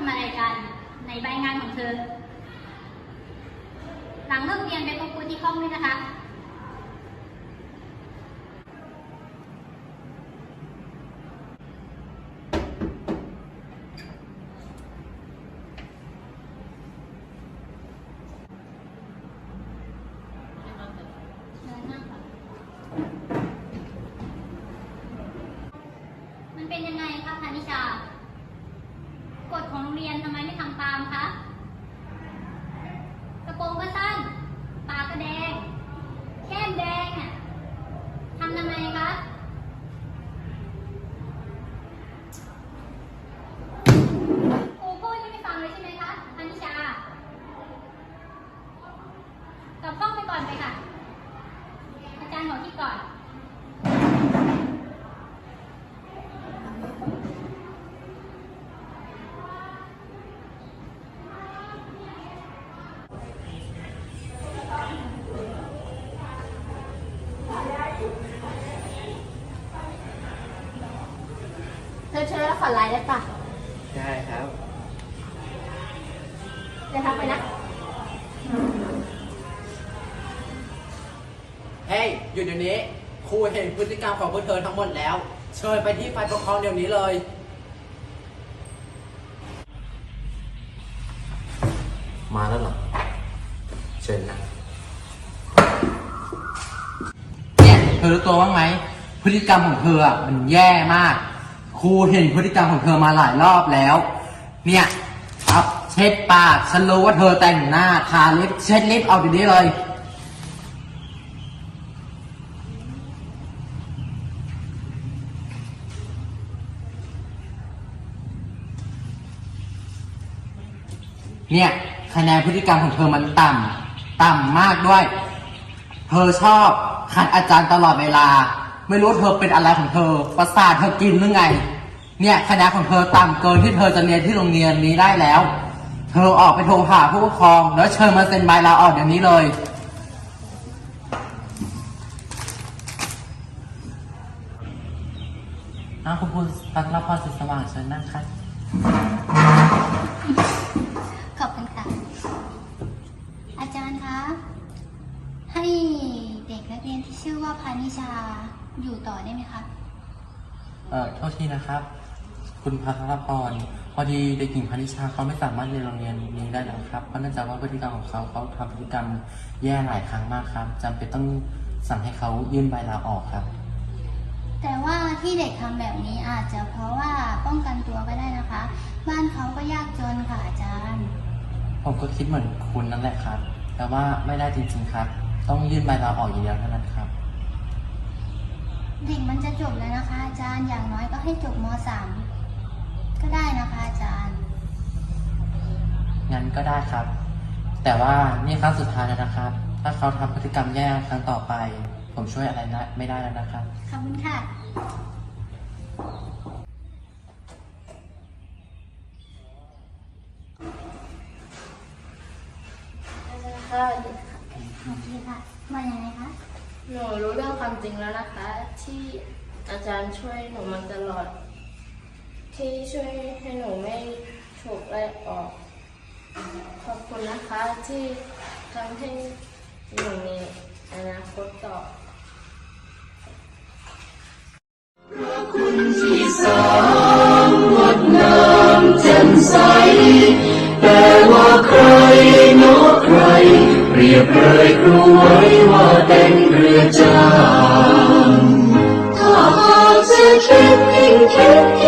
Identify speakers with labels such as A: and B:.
A: ำอะไรกันในใบารของเธอ หลังเลิกเรียนไปพบครูที่ห้องด้วยนะคะเชิญนั่งค่ะมันเป็นยังไงคะพานิชา กฎของโรงเรียนทำไมไม่ทำตามคะ กระโปรงก็สั้น ปากก็แดง แก้มแดงอะทำทำไมคะ ครูพูดนี่ไม่ฟังเลยใช่ไหมคะพานิชา กลับห้องไปก่อนไปค่ะ อาจารย์ขอที่ก่อน
B: เธ อเชิญขอไลน์ได้ปะ
C: ได้ครับ
B: เดี๋ยวทักไปนะ
C: เฮ้ยหยุดเดี๋ยวนี้ครูเห็นพฤติกรรมของพวกเธอทั้งหมดแล้ว เชิญไปที่ฝ่ายปกครองเดี๋ยวนี้เลย
D: มาแล้วเหรอ เชิญนะ
C: เนี่ยเธอรู้ตัวบ้างไหมพฤติกรรมของเธออะมันแย่มาก ครูเห็นพฤติกรรมของเธอมาหลายรอบแล้ว เนี่ยครับเช็ดปากฉันรู้ว่าเธอแต่งหน้าทาลิปเช็ดลิปเอาดีนี้เลยเนี่ยคะแนนพฤติกรรมของเธอมันต่ำต่ำมากด้วย เธอชอบขัดอาจารย์ตลอดเวลา ไม่รู้เธอเป็นอะไรของเธอ ประสาทเธอกินหรือไง เนี่ยคะแนนของเธอต่ำเกินที่เธอจะเรียนที่โรงเรียนนี้ได้แล้ว เธอออกไปโทรหาผู้ปกครอง แล้วเชิญมาเซ็นใบลาออกเดี๋ยวนี้เลย อ้าวคุณครูพัทรพรสุดสว่างเชิญนั่งครับ
A: ขอบคุณค่ะ อาจารย์คะ ให้ ชื่อว่าพานิชาอยู่ต่อได้ไหมคะ
C: เอ่อโทษทีนะครับ คุณพัทรพรพอดีเด็กหญิงพนิชาเขาไม่สามารถเรียนโรงเรียนนี้ได้แล้วครับเพราะเนื่องจากว่าพฤติกรรมของเขาเขาทำพฤติกรรมแย่หลายครั้งมากครับจำเป็นต้องสั่งให้เขายื่นใบลาออกครับ
A: แต่ว่าที่เด็กทำแบบนี้อาจจะเพราะว่าป้องกันตัวก็ได้นะคะ บ้านเขาก็ยากจนค่ะอาจารย์
C: ผมก็คิดเหมือนคุณนั่นแหละครับ แต่ว่าไม่ได้จริงๆครับ ต้องยื่นใบลาออกอย่างเดียวเท่านั้นครับ
A: เด็กมันจะจบแล้วนะคะ อาจารย์อย่างน้อยก็ให้จบม .3 ก็ได้นะคะอาจารย์
C: งั้นก็ได้ครับ แต่ว่านี่ครั้งสุดท้ายแล้วนะครับ ถ้าเขาทำพฤติกรรมแย่ครั้งต่อไป ผมช่วยอะไรนะไม่ได้แล้วนะครับ
A: ขอบคุณค่ะ
B: ค่ะ
A: โอเคค่ะมาอย่างไรคะ
B: หนูรู้เรื่องความจริงแล้วนะคะ ที่อาจารย์ช่วยหนูมาตลอด ที่ช่วยให้หนูไม่ถูกไล่ออก ขอบคุณนะคะที่ทำให้หนูมีอนาคตต่อ
E: ที่สามงดงามแจ่มใสแต่ว่าใครเนอใครเปรียบเลยค รู้ไว้ว่าเป็นเรือจ้างถ้าหากจะคิดยิ่งคิด